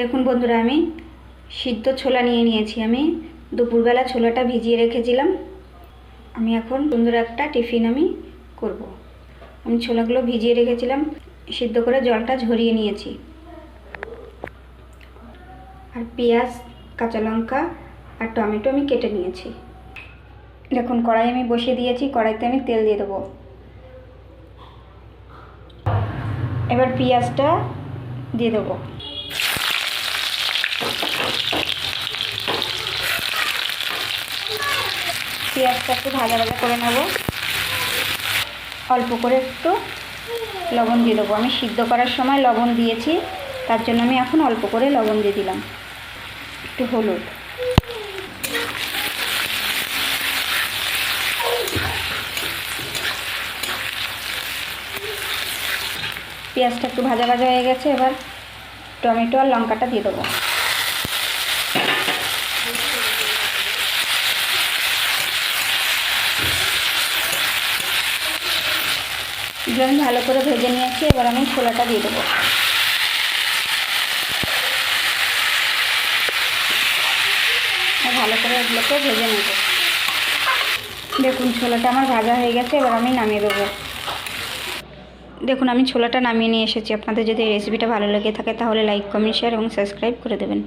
দেখুন বন্ধুরা, আমি সিদ্ধ ছোলা নিয়ে নিয়েছি। আমি দুপুরবেলা ছোলাটা ভিজিয়ে রেখেছিলাম। আমি এখন সুন্দর একটা টিফিন আমি করব। আমি ছোলাগুলো ভিজিয়ে রেখেছিলাম, সিদ্ধ করে জলটা ঝরিয়ে নিয়েছি। আর পেঁয়াজ, কাঁচা লঙ্কা আর টমেটো আমি কেটে নিয়েছি। দেখুন, কড়াই আমি বসিয়ে দিয়েছি, কড়াইতে আমি তেল দিয়ে দেবো। এবার পেঁয়াজটা দিয়ে দেবো। পেঁয়াজটা একটু ভাজা ভাজা করে নেব। অল্প করে একটু লবণ দিয়ে দেবো। আমি সিদ্ধ করার সময় লবণ দিয়েছি, তার জন্য আমি এখন অল্প করে লবণ দিয়ে দিলাম। একটু হলুদ। পেঁয়াজটা একটু ভাজা ভাজা হয়ে গেছে, এবার টমেটো আর লঙ্কাটা দিয়ে দেবো। এগুলো আমি ভালো করে ভেজে নিয়েছি, এবার আমি ছোলাটা দিয়ে দেবো। ভালো করে এগুলোকে ভেজে নেব। দেখুন, ছোলাটা আমার ভাজা হয়ে গেছে, এবার আমি নামিয়ে দেবো। দেখুন, আমি ছোলাটা নামিয়ে নিয়ে এসেছি। আপনাদের যদি রেসিপিটা ভালো লেগে থাকে, তাহলে লাইক কমেন্ট শেয়ার এবং সাবস্ক্রাইব করে দেবেন।